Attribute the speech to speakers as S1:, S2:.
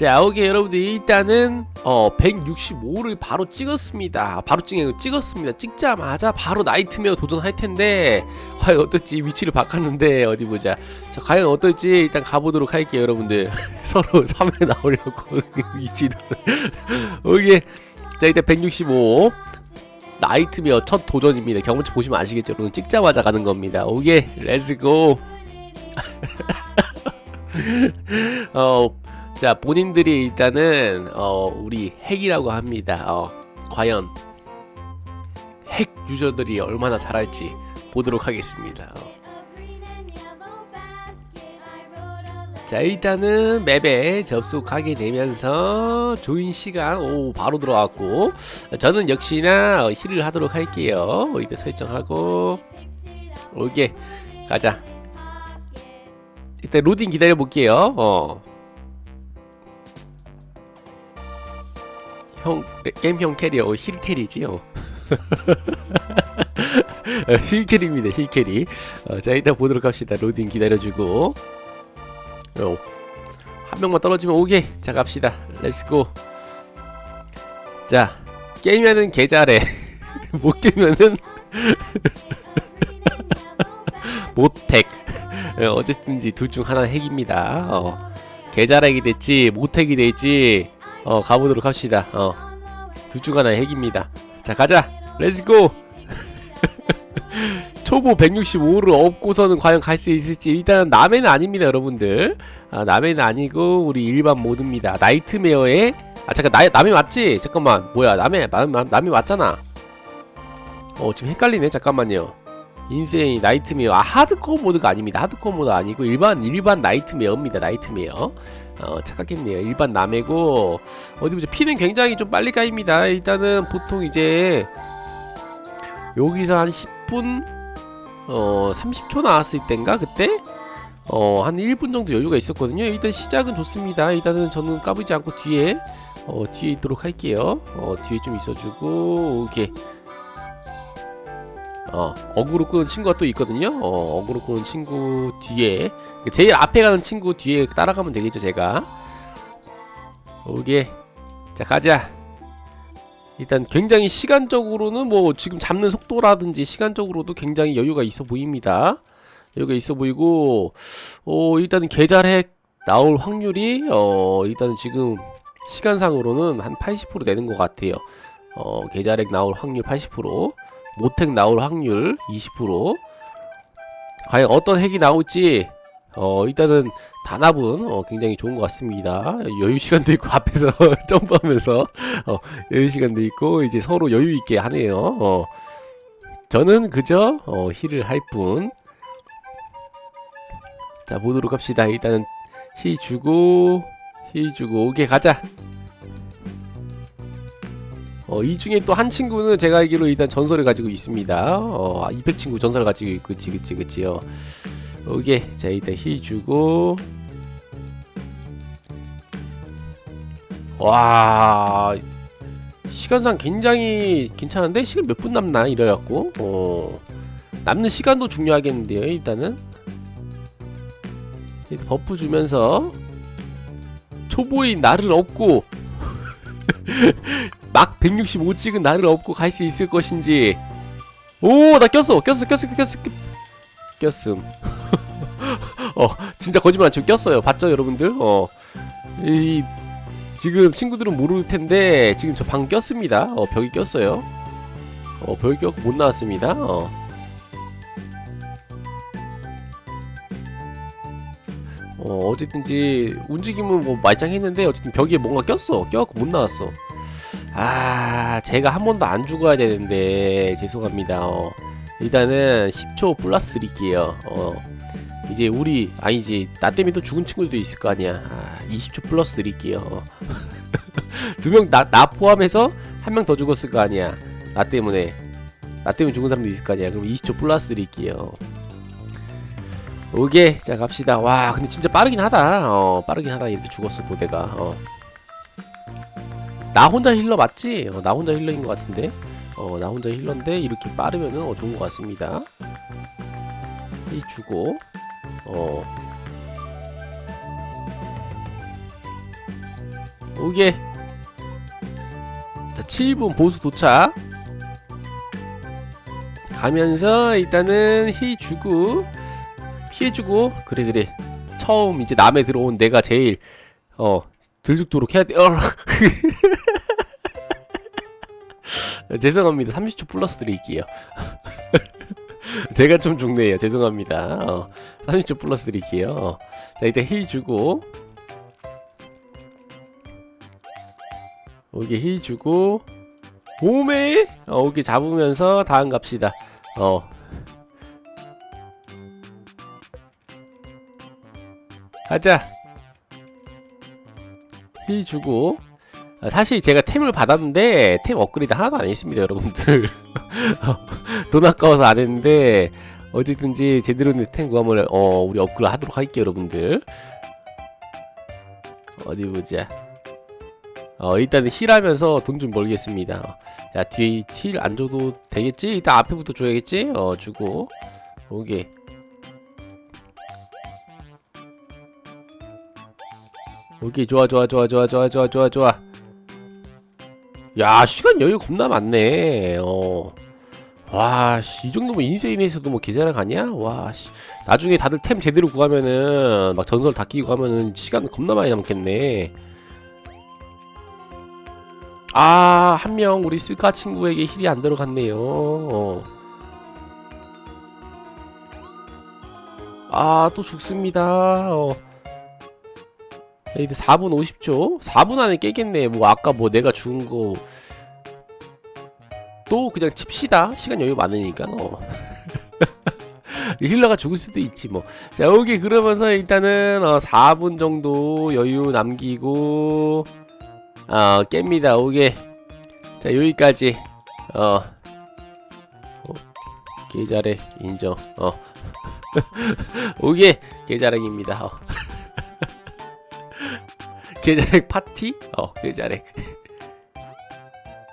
S1: 자, 오케이 여러분들 일단은 어 165를 바로 찍었습니다. 바로 찍 찍었습니다. 찍자마자 바로 나이트메어 도전할 텐데 과연 어떨지 위치를 바꿨는데 어디 보자. 자, 과연 어떨지 일단 가보도록 할게요, 여러분들. 서로 3회 나오려고 위치도. 오케이. 자, 일단 165. 나이트메어 첫 도전입니다. 경험치 보시면 아시겠죠? 여러분 찍자마자 가는 겁니다. 오케이, 렛츠고. 어, 자 본인들이 일단은 어, 우리 핵이라고 합니다. 어, 과연 핵 유저들이 얼마나 잘할지 보도록 하겠습니다. 어. 자 일단은 맵에 접속하게 되면서 조인 시간 오 바로 들어왔고 저는 역시나 어, 힐을 하도록 할게요 이때 설정하고 오케이 가자 일단 로딩 기다려 볼게요 어. 형 게임형 캐리어 힐 캐리지요? 어, 힐 캐리입니다 힐 캐리. 어, 자 일단 보도록 합시다. 로딩 기다려주고. 어, 한 명만 떨어지면 오케이. 자 갑시다. 렛츠고 자 게임하는 계좌래. 못 깨면은 못택. 어, 어쨌든지 둘 중 하나 핵입니다. 어, 계좌렉이 됐지 못핵이 될지 어 가보도록 합시다. 중 하나 핵입니다. 자 가자. 렛츠고 초보 165를 업고서는 과연 갈 수 있을지 일단 남해는 아닙니다 여러분들. 아, 남해는 아니고 우리 일반 모드입니다. 나이트메어에 아 잠깐 나, 남해 맞지? 잠깐만. 뭐야 남해 남, 남, 남해 맞잖아. 어 지금 헷갈리네. 잠깐만요 인세인 나이트메어. 아 하드코어 모드가 아닙니다. 하드코어 모드 아니고 일반 일반 나이트메어입니다. 나이트메어. 어 착각했네요. 일반 남해고. 어디 보자. 피는 굉장히 좀 빨리 까입니다. 일단은 보통 이제 여기서 한 10분 어 30초 나왔을 땐가 그때? 어 한 1분 정도 여유가 있었거든요. 일단 시작은 좋습니다. 일단은 저는 까부지 않고 뒤에 어 뒤에 있도록 할게요. 어 뒤에 좀 있어주고 오케이 어 어그로 끄는 친구가 또 있거든요. 어 어그로 끄는 친구 뒤에 제일 앞에 가는 친구 뒤에 따라가면 되겠죠 제가. 오케이. 자 가자. 일단 굉장히 시간적으로는 뭐 지금 잡는 속도라든지 시간적으로도 굉장히 여유가 있어 보입니다. 여유가 있어 보이고 어 일단은 계좌핵 나올 확률이 어 일단은 지금 시간상으로는 한 80% 되는 것 같아요. 어 계좌핵 나올 확률 80% 모택 나올 확률 20% 과연 어떤 핵이 나올지 어 일단은 단합은 어, 굉장히 좋은 것 같습니다. 여유 시간도 있고 앞에서 점프하면서 어, 여유 시간도 있고 이제 서로 여유 있게 하네요. 어 저는 그저 어, 힐을 할뿐. 자 보도록 합시다. 일단은 힐 주고 힐 주고 오케이 가자 어, 이 중에 또 한 친구는 제가 알기로 일단 전설을 가지고 있습니다. 어, 200 친구 전설을 가지고 있고, 그치, 그치, 그치요. 오케이. 자, 일단 힐 주고. 와. 시간상 굉장히 괜찮은데? 시간 몇 분 남나? 이래갖고. 어. 남는 시간도 중요하겠는데요, 일단은. 일단 버프 주면서. 초보인 나를 업고. 막 165 찍은 나를 업고 갈 수 있을 것인지. 오 나 꼈어. 꼈어 꼈어 꼈어 꼈- 꼈음. 어 진짜 거짓말 안 치고 꼈어요. 봤죠 여러분들? 어이 지금 친구들은 모를 텐데 지금 저 방 꼈습니다. 어 벽이 꼈어요. 어 벽이 꼈고 못 나왔습니다. 어. 어, 어쨌든지 움직임은 뭐 말짱했는데 어쨌든 벽에 뭔가 꼈어. 껴갖고 못 나왔어 아 제가 한 번도 안 죽어야 되는데 죄송합니다. 어, 일단은 10초 플러스 드릴게요. 어, 이제 우리 아니지 나 때문에 또 죽은 친구들도 있을 거 아니야. 아, 20초 플러스 드릴게요. 두명나 나 포함해서 한 명 더 죽었을 거 아니야. 나 때문에. 나 때문에 죽은 사람도 있을 거 아니야. 그럼 20초 플러스 드릴게요. 오케이. 자 갑시다. 와 근데 진짜 빠르긴 하다. 어 빠르긴 하다. 이렇게 죽었어 보대가. 어. 나 혼자 힐러 맞지? 어, 나 혼자 힐러인 것 같은데? 어, 나 혼자 힐러인데 이렇게 빠르면은 어, 좋은 것 같습니다. 이 주고 어. 오게 자 7분 보수 도착. 가면서 일단은 힐 주고 피해주고 그래 그래. 처음 이제 남에 들어온 내가 제일 어 들죽도록 해야 돼. 어. 죄송합니다. 30초 플러스 드릴게요. 제가 좀 죽네요. 죄송합니다. 어, 30초 플러스 드릴게요. 어. 자 이때 힐 주고. 여기 힐 주고. 몸에 어, 여기 잡으면서 다음 갑시다. 어. 가자. 힐 주고. 아, 사실 제가 템을 받았는데 템 업그레이드 하나도 안 했습니다 여러분들. 돈 아까워서 안 했는데 어쨌든지 제대로 된 템 구함을 어 우리 업그레이드 하도록 할게요 여러분들. 어디 보자. 어 일단은 힐하면서 돈 좀 벌겠습니다. 어, 야 뒤에 힐 안 줘도 되겠지? 일단 앞에부터 줘야겠지? 어 주고. 오케이. 오케이 좋아 좋아 좋아 좋아 좋아 좋아 좋아 좋아 야 시간 여유 겁나 많네. 어와이 정도면 인세인에서도 뭐 계좌를 가냐? 와씨. 나중에 다들 템 제대로 구하면은 막 전설 다 끼고 하면은 시간 겁나 많이 남겠네. 아 한 명 우리 스카 친구에게 힐이 안 들어갔네요. 어. 아또 죽습니다. 어. 야, 이제 4분 50초? 4분 안에 깨겠네. 뭐 아까 뭐 내가 죽은 거. 또 그냥 칩시다. 시간 여유 많으니까. 어. 힐러가 죽을 수도 있지 뭐. 자 여기 그러면서 일단은 어, 4분 정도 여유 남기고 어 깹니다. 오게. 자 여기까지. 어. 어. 계좌래 인정. 어. 오게 계좌랭입니다. 어. 계좌렉 파티? 어, 계좌렉.